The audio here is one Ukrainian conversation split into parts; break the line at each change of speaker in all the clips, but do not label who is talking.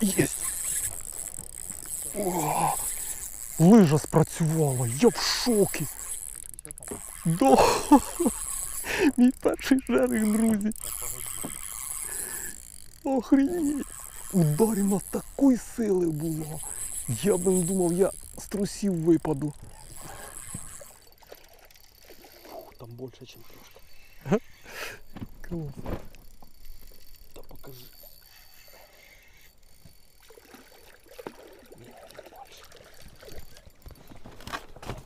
Єсть. О, лижа спрацювала, я в шокі. Да. Мій перший жерех, друзі. Охренеть. Ударів такої сили було. Я би не думав, я з трусів випаду.
Фух, там більше, ніж трошки.
Клас.
Та покажи. Ні, не більше.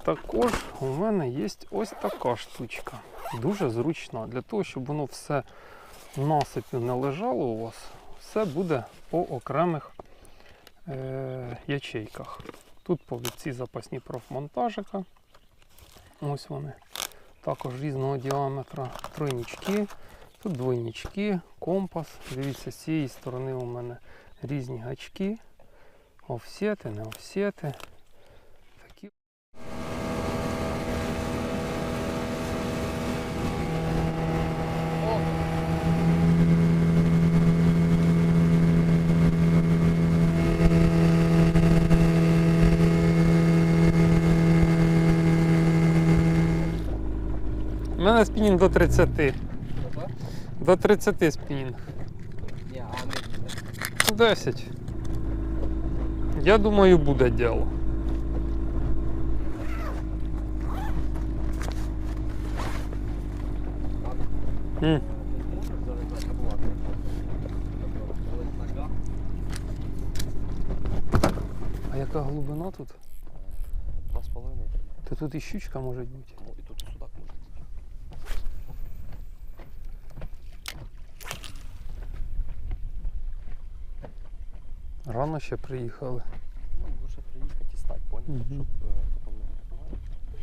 Також у мене є ось така штучка. Дуже зручна. Для того, щоб воно все насипів не лежало у вас, все буде по окремих е- ячейках. Тут ці запасні профмонтажика. Ось вони. Також різного діаметра. Тройнічки, тут двойнічки, компас. Дивіться, з цієї сторони у мене різні гачки. Офсети, не офсети. Такі У мене спінінг до 30. До 30 спінінг.
Ні, а не буде.
10. Я думаю, буде діло.
Облако?
А яка глибина тут?
Два з половиною.
То тут і щучка може бути.
Ну, і тут і судак може бути.
Рано ще приїхали.
Ну, лучше приїхати і стати, поняв?
угу.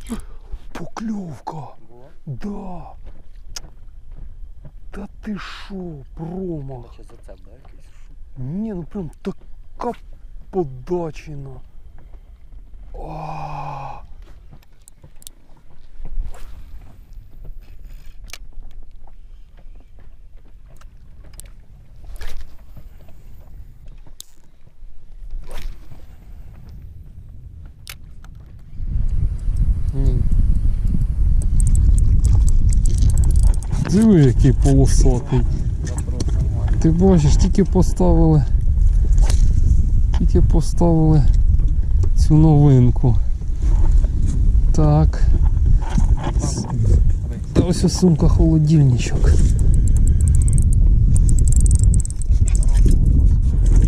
Щоб е, не.
Покльовка!
Було?
Да! Та ти шо, промах?
Наче зацеп, да, якийсь?
Ні, ну прям така подачина. А. Ні. Диви, який полосатий. Ти бачиш, тільки поставили. Тільки поставили цю новинку. Так. Та ось ось сумка холодильничок.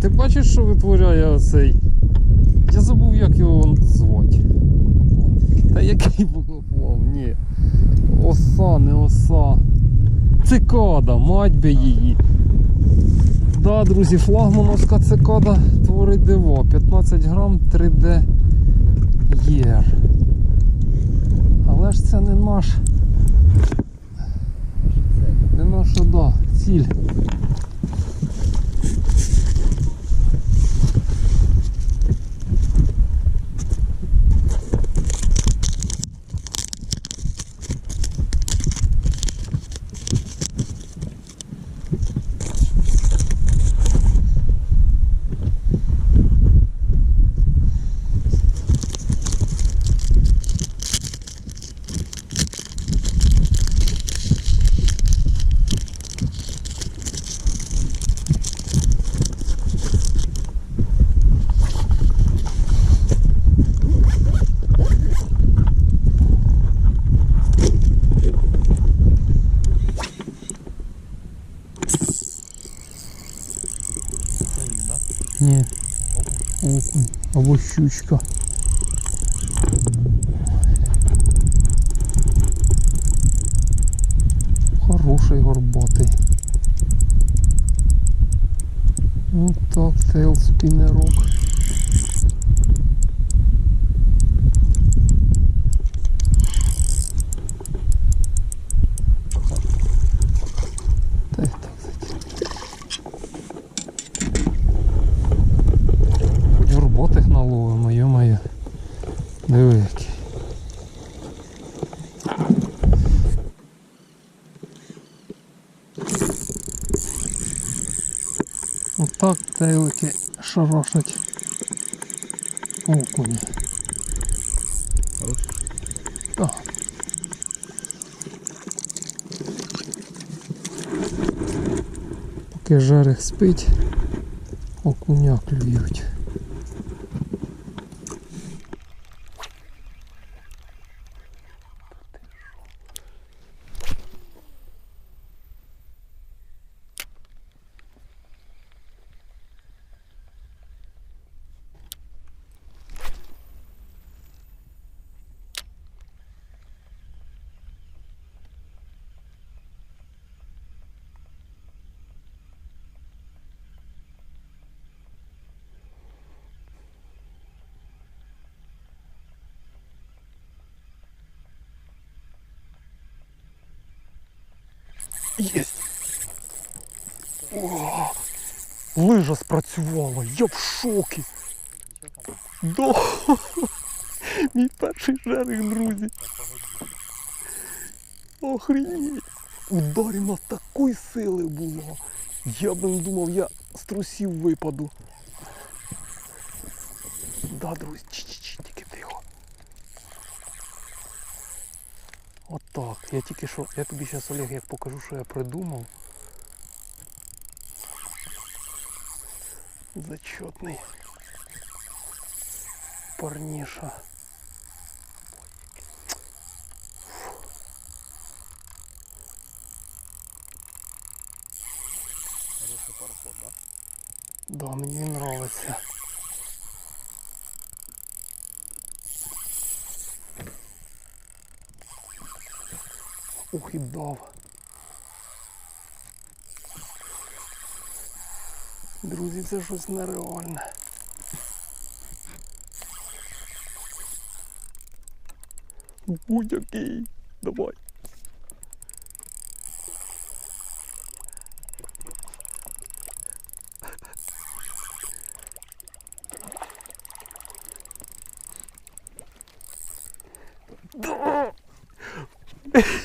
Ти бачиш, що витворяє оцей? Я забув, як його звати. Та який буквоплав? Ні. Оса, не оса. Цикада, мать би її. Да, друзі, флагмановська цикада творить диво. 15 грам 3D єр. Але ж це не наш. Не наша, да, ціль. 2-3 gün. Тейлики шарашать окуні. Поки жарих спить, окуня клюють. Єсть! О, лижа спрацювала, я в шокі. Да. Мій перший жерех, друзі. Охренеть. Ударів такої сили було. Я б не думав, я з трусів випаду. Да, друзі, Отак. Я тільки що, я тобі зараз, Олег, як покажу, що я придумав. Зачетний. Парніша.
Хороший пароход, да?
Да, мені він Ух, і дав. Друзі, це щось нереальне. Будь-який. Давай. Да!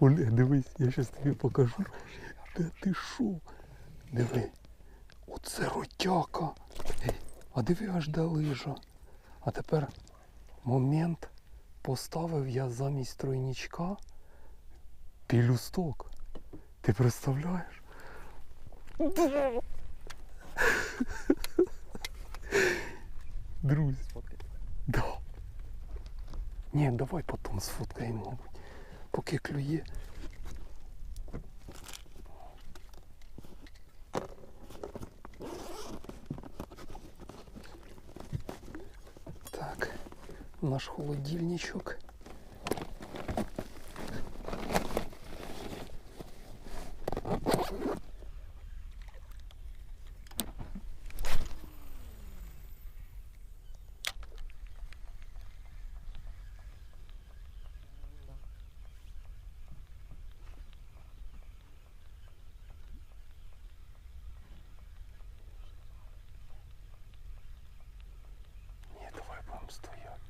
Олег, дивись, я зараз тобі покажу. Де ти шо? Диви. Оце ротяка. А диви аж де лижа. А тепер момент поставив я замість тройнічка пілюсток. Ти представляєш? Друзі. Да. Ні, давай потім сфоткаємо. Поки клює. Так, наш холодильничок. Ні, давай будемо стояти.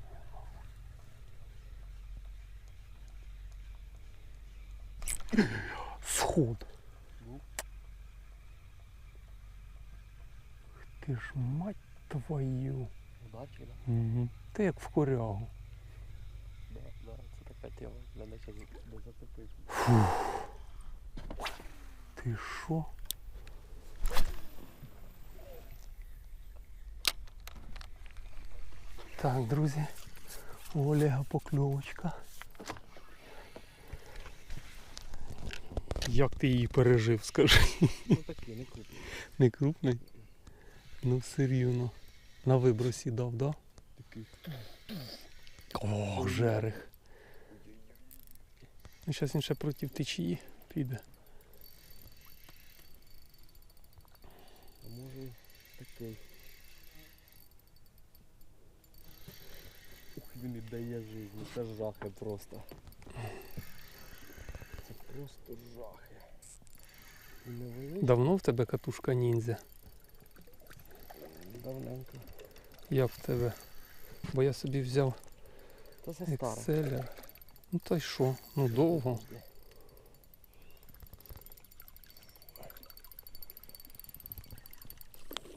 Сход. Ти ж мать твою.
Удачі, да?
Угу. Ти як в корягу.
Да, да, це така тема. Мене ще не зацепить.
Ти що? Так, друзі, у Олега покльовочка. Як ти її пережив, скажи?
Ну такий, не крупний.
Не крупний? Ну все рівно. На вибросі дав, да?
Такий.
О, жерех. Ну, зараз він ще проти течії піде.
А може такий. Ух, він і дає жизнь. Це жахи просто. Просто жахи.
Давно в тебе катушка ніндзя?
Давненько.
Я в тебе. Бо я собі взяв
Та це.
Ну та й що? Ну довго.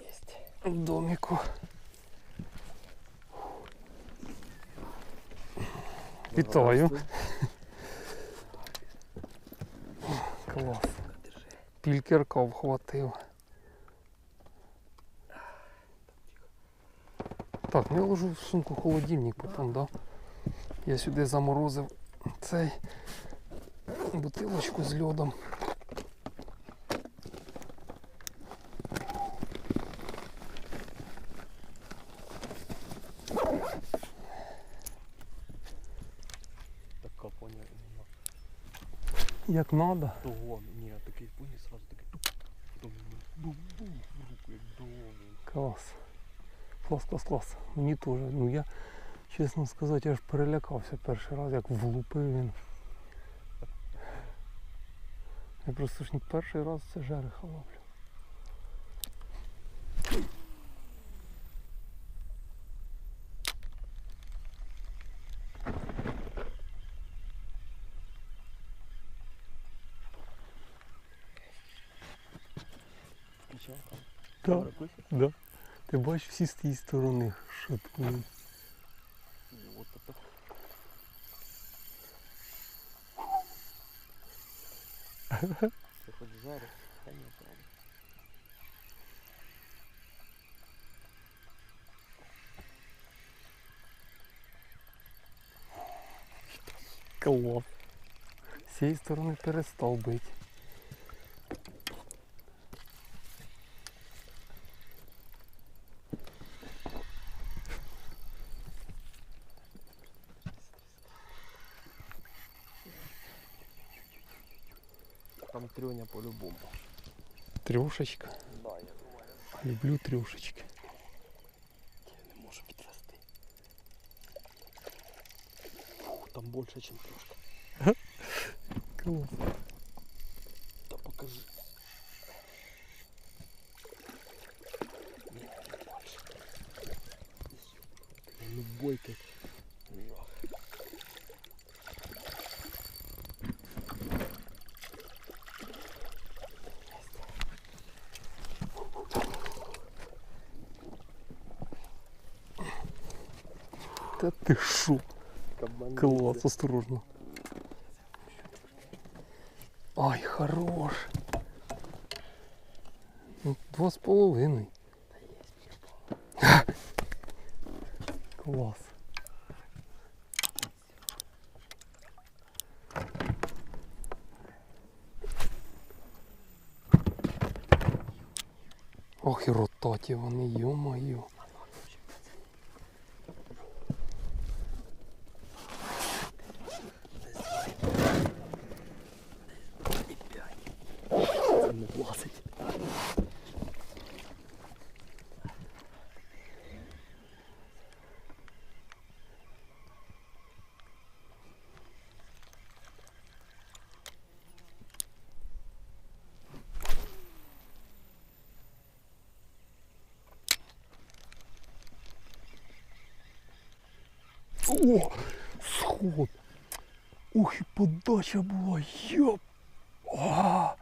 Єсть.
доміку. Вітаю. Клас. Пількерка вхватив. Так, ну я ложу в сумку холодильник потім, да? Я сюди заморозив цей бутилочку з льодом.
Така поняв. нема.
Як надо.
Того, ні, я такий поняв, сразу такий туп. Потім бум-бум в руку, як долоний.
Клас. Клас, клас, клас. Мені теж. Ну я, чесно сказати, я ж перелякався перший раз, як влупив він. Я просто ж не перший раз це жереха ловлю. Так, да. Ти бачиш всі з тієї сторони шаткують.
Вот. Це хоч жарить? Та ні, правда.
Клас. З цієї сторони перестав бити.
Там трюня по-любому.
Трьошечка.
Да, я думаю.
Люблю трьошечки.
Я не можу підвести. Фух, там більше, ніж трошки.
Клас.
Та покажи. Кабан.
Осторожно. Ай, хорош. Ну, Два з половиною. Клас. Ох і ротаті вони, йо-моє.
Це не влазить.
О, сход. Ух, і подача була. Йоп. А,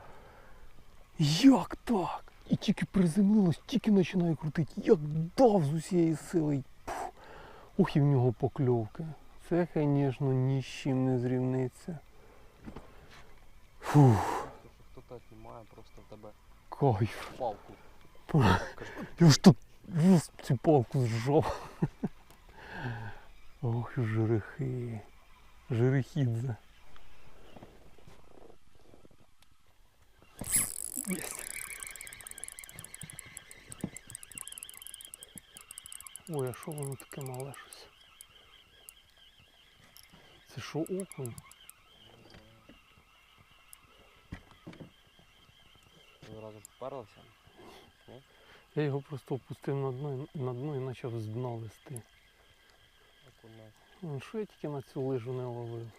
як так? І тільки приземлилось, тільки починає крутити. Як дав з усієї сили. Пф. Ух, і в нього покльовки. Це, звісно, ні з чим не зрівниться. Фух,
Хто так знімає, просто в тебе
кайф.
палку.
Я ж тут цю палку зжав. Ох, жерехи. Жерехідзе. Єсть. Ой, а що воно таке мале щось? Це що окунь?
ви разом.
Я його просто опустив на дно, на дно і почав з дна вести.
Окунець.
Ну, що я тільки на цю лижу не ловив.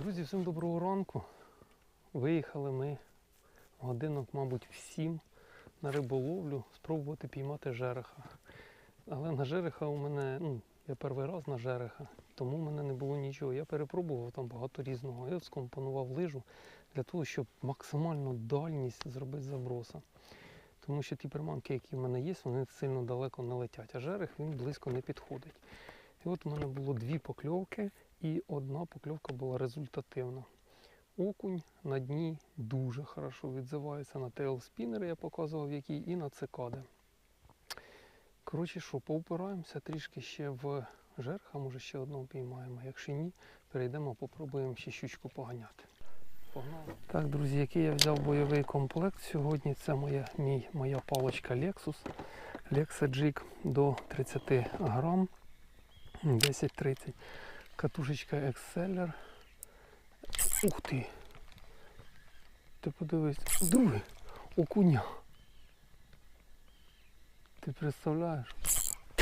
Друзі, всім доброго ранку. Виїхали ми годинок, мабуть, в сім на риболовлю спробувати піймати жереха. Але на жереха у мене, ну, я перший раз на жереха, тому в мене не було нічого. Я перепробував там багато різного. Я скомпонував лижу, для того, щоб максимальну дальність зробити заброса. Тому що ті приманки, які в мене є, вони сильно далеко не летять, а жерех він близько не підходить. І от у мене було дві покльовки, і одна покльовка була результативна. Окунь на дні дуже хорошо відзивається на тейлспінери, я показував який, і на цикади. Коротше, що, поупираємося трішки ще в жерха, може ще одного піймаємо. Якщо ні, перейдемо, попробуємо ще щучку поганяти. Погнали. Так, друзі, який я взяв бойовий комплект сьогодні. Це моя, мій, моя паличка Lexus. Lexa Jig до 30 грам. 10-30. Катушечка Exceller. Ух ти! Ти подивись, другий окуня. Ти представляєш?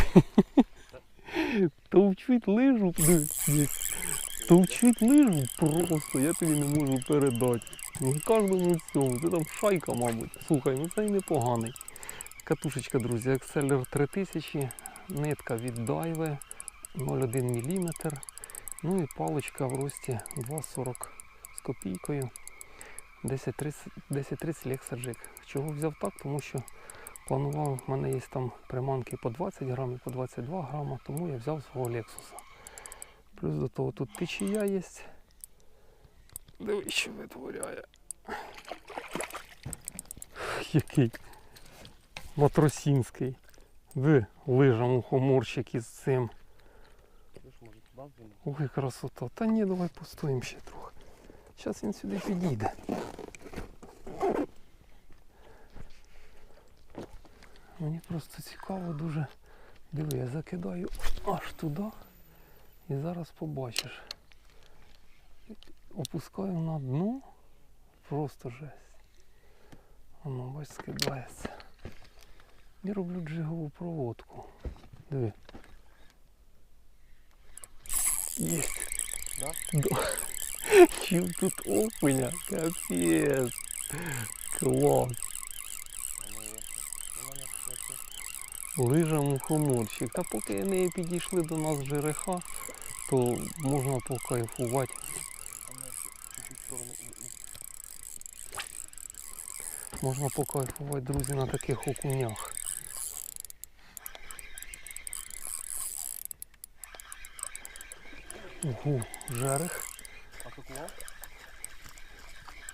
Товчить лижу. Товчить лижу просто, я тобі не можу передати. На кожному цьому. Це там шайка, мабуть. Слухай, ну це й непоганий. Катушечка, друзі, Exceller 3000, нитка від Daiwa 0,1 мм. Ну і паличка в рості 2,40 з копійкою. 1030 1030 Lexa Jig. Чого взяв так? Тому що планував, в мене є там приманки по 20 грамів, по 22 грама, тому я взяв свого Lexus. Плюс до того тут течія є. Дивись, що витворяє. Який матросінський. Ви лижа мухоморщик із цим.
Ти ж може туди він?
Ой, красота. Та ні, давай постоїмо ще трохи. Зараз він сюди підійде. Мені просто цікаво дуже. Диви, я закидаю аж туди і зараз побачиш. Опускаю на дно. Просто жесть. Воно бач скидається. І роблю джигову проводку. Диви. Є.
Да?
Да. Чим тут окуня? Капець. Клас.
Воно є. У.
Лижа мухоморщик. Та поки не підійшли до нас жереха, то можна покайфувати. Можна покайфувати, друзі, на таких окунях. Ого, жерех?
А тут лав?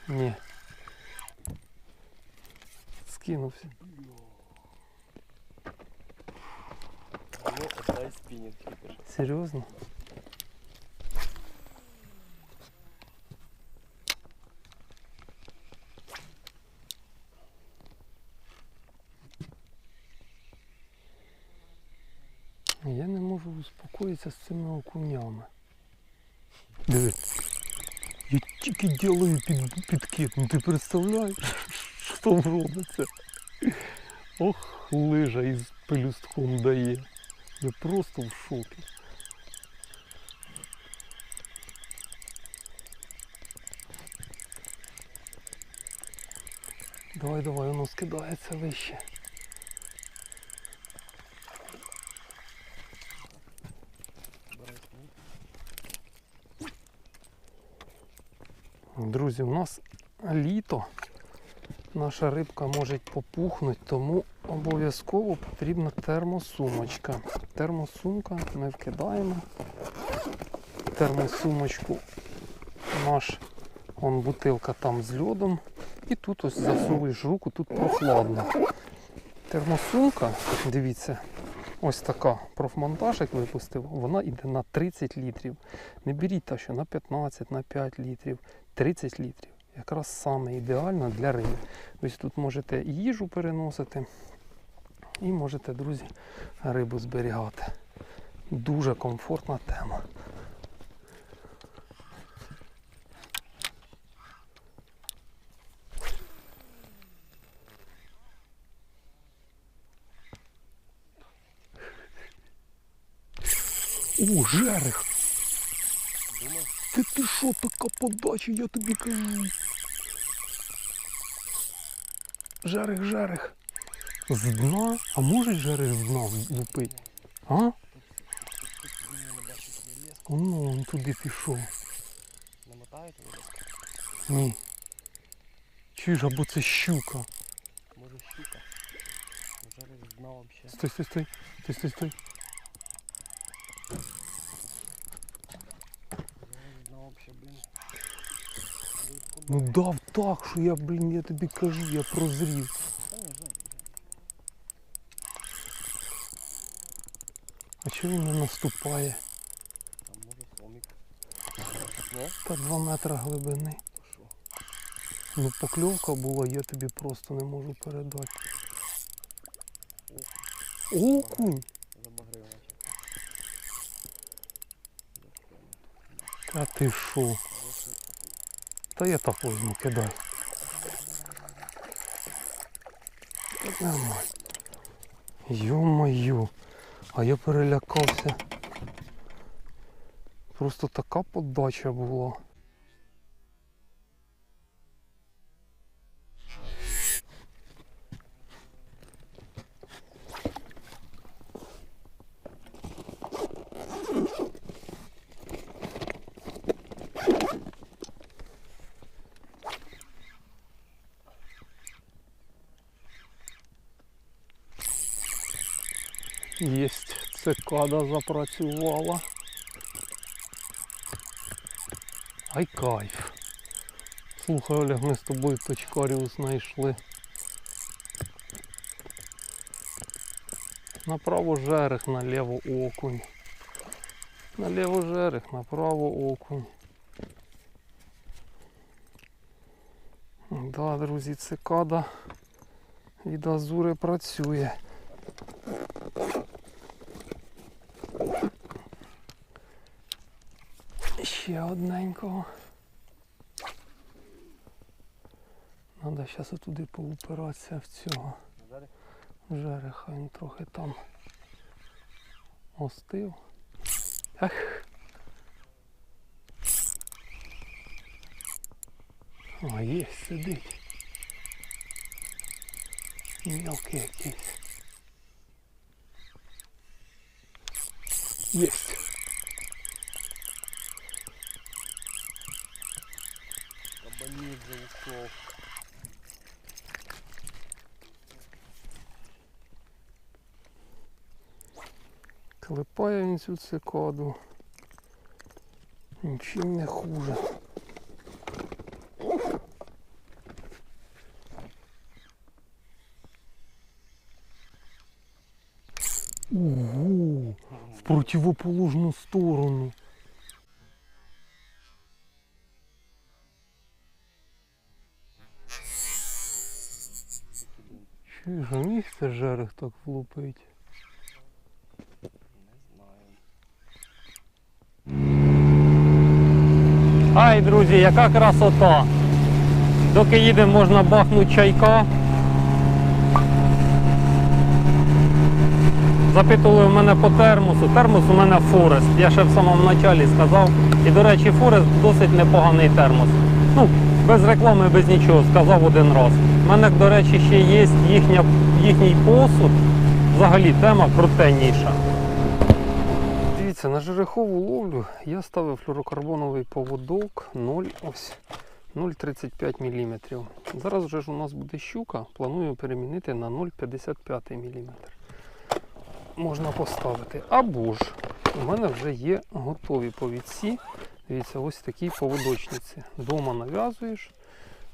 Ні. Скинувся.
Воно отдай спінінг що.
Серйозно? Я не можу успокоїтися з цими окунями. Диви. Я тільки ділаю під, підкид. Ну ти представляєш, що там робиться? Ох, лижа із пелюстком дає. Я просто в шокі. Давай, давай, воно скидається вище.
Бери спінінг.
Друзі, у нас літо. Наша рибка може попухнути, тому обов'язково потрібна термосумочка. Термосумка ми вкидаємо. Термосумочку наш вон бутилка там з льодом. І тут ось засовуєш руку, тут прохладно. Термосумка, дивіться, ось така профмонтаж, як випустив, вона йде на 30 літрів. Не беріть та, що на 15, на 5 літрів. 30 літрів. Якраз саме ідеально для риби. Ось тут можете їжу переносити, і можете, друзі, рибу зберігати. Дуже комфортна тема. О, жерех!
Думаєш?
Ти що, така подача, я тобі кажу. Жерех, жерех. З дна? А може жерех з дна лупить? А?
Тут він
туди пішов.
Не мотаєте?
Ні. Чуєш, або це щука.
Може щука. Зараз з дна вообще.
Стой, стой, стой. Стой, стой, стой.
Зараз з дна вообще, блін. Рибку
Ну дав так, що я, блін, я тобі кажу, я прозрів. А чого він не наступає?
там може сомік.
Та 2 метри глибини. Ну покльовка була, я тобі просто не можу передати. Окунь! Та ти що? Та я так возьму, кидай. Йо-моє, а я перелякався. Просто така подача була. Єсть, цикада запрацювала. Ай кайф. Слухай, Олег, ми з тобою точкарів знайшли. Направо жерех, наліво окунь. Наліво жерех, направо окунь. Да, друзі, цикада від Азури працює. Ще одненького. Надо зараз отуди поупиратися в цього жереха. Він трохи там остив. Ах. О, є, сидить. Мелкий якийсь. Єсть.
Заусков.
Клепає він цю цикаду. Нічим не хуже. Ого! В противоположну сторону. Чуєш, а міг це жерех так влупить? Ай, друзі, яка красота! Доки їдемо, можна бахнути чайка. Запитували в мене по термосу. Термос у мене Форест. Я ще в самому началі сказав. І, до речі, Форест досить непоганий термос. Ну, без реклами, без нічого, сказав один раз. У мене, до речі, ще є їхня, їхній посуд. Взагалі тема крутенніша. Дивіться, на жерехову ловлю я ставив флюрокарбоновий поводок 0,35 мм. Зараз вже ж у нас буде щука, планую перемінити на 0,55 мм. Можна поставити. Або ж у мене вже є готові повідці. Дивіться, ось такі поводочниці. Дома нав'язуєш,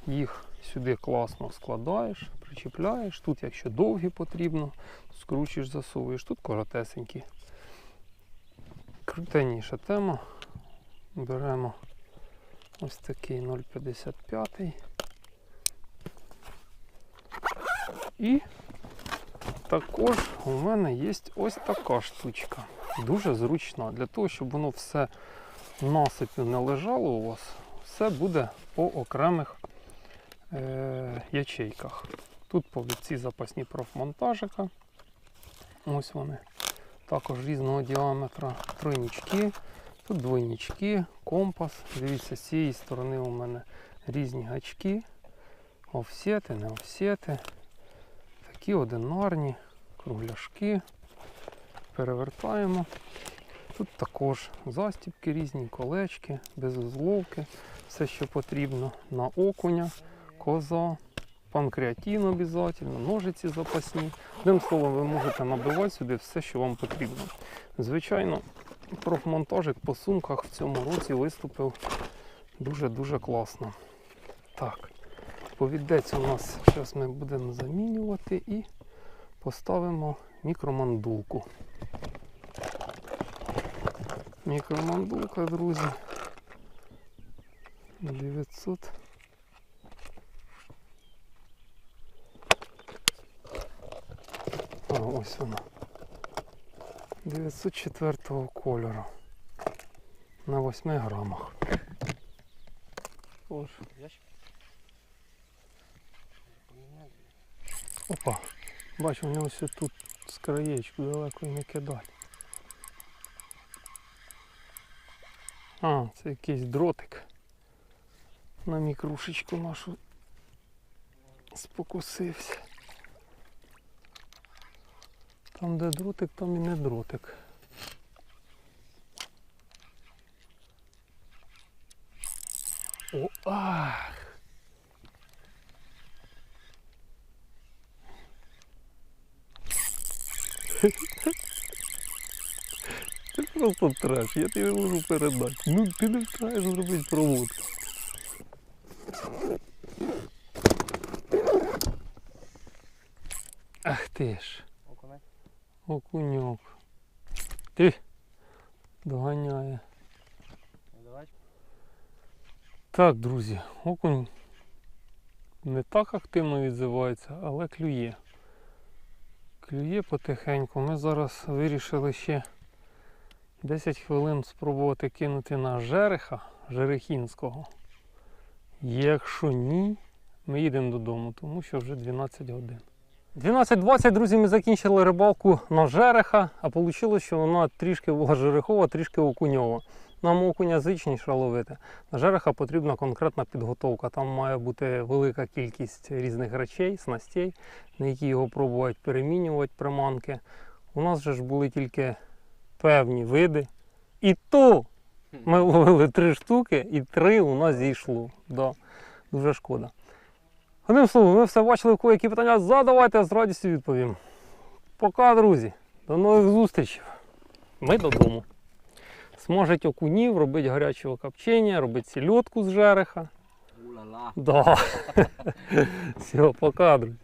їх сюди класно складаєш, причіпляєш. Тут, якщо довгі потрібно, скручуєш, засовуєш. Тут коротесенькі. Крутенніша тема. Беремо ось такий 0,55. І також у мене є ось така штучка. Дуже зручна. Для того, щоб воно все насипів не лежало у вас, все буде по окремих е- ячейках. Тут повідці запасні профмонтажика. Ось вони. Також різного діаметра. Тройнічки, тут двойнічки, компас. Дивіться, з цієї сторони у мене різні гачки. Офсети, не офсети. Такі одинарні, кругляшки. Перевертаємо. Тут також застібки різні, колечки, безузловки, все, що потрібно на окуня. коза, панкреатин обов'язково, ножиці запасні. Одним словом, ви можете набивати сюди все, що вам потрібно. Звичайно, профмонтажик по сумках в цьому році виступив дуже-дуже класно. Так, повідець у нас зараз ми будемо замінювати і поставимо мікромандулку. Мікромандулка, друзі. 900. А, ось вона. 904 кольору. На 8 грамах. Тож,
Ящик? Поміняй.
Опа. Бачу, у нього все тут з краєчку далеко і не кидати. А, це якийсь дротик. На мікрушечку нашу спокусився. Там, де дротик, там і не дротик. О, ах! Це просто треш, я тобі можу передати. Ну ти не встигаєш зробити проводку. Ах ти ж, окуньок. Ти доганяє. Так, друзі, окунь не так активно відзивається, але клює. Клює потихеньку. Ми зараз вирішили ще 10 хвилин спробувати кинути на жереха жерехінського. Якщо ні, ми їдемо додому, тому що вже 12 годин. 12.20, друзі, ми закінчили рибалку на жереха, а вийшло, що вона трішки була жерехова, трішки окуньова. Нам окуня зичніше ловити. На жереха потрібна конкретна підготовка. Там має бути велика кількість різних речей, снастей, на які його пробують перемінювати приманки. У нас же ж були тільки певні види. І то ми ловили три штуки, і три у нас зійшло. Да. Дуже шкода. Одним словом, ви все бачили, у кого які питання задавайте, я з радістю відповім. Пока, друзі. До нових зустрічей. Ми додому. Смажить окунів, робить гарячого копчення, робить сільотку з жереха.
Ула-ла.
Да. Все, пока, друзі.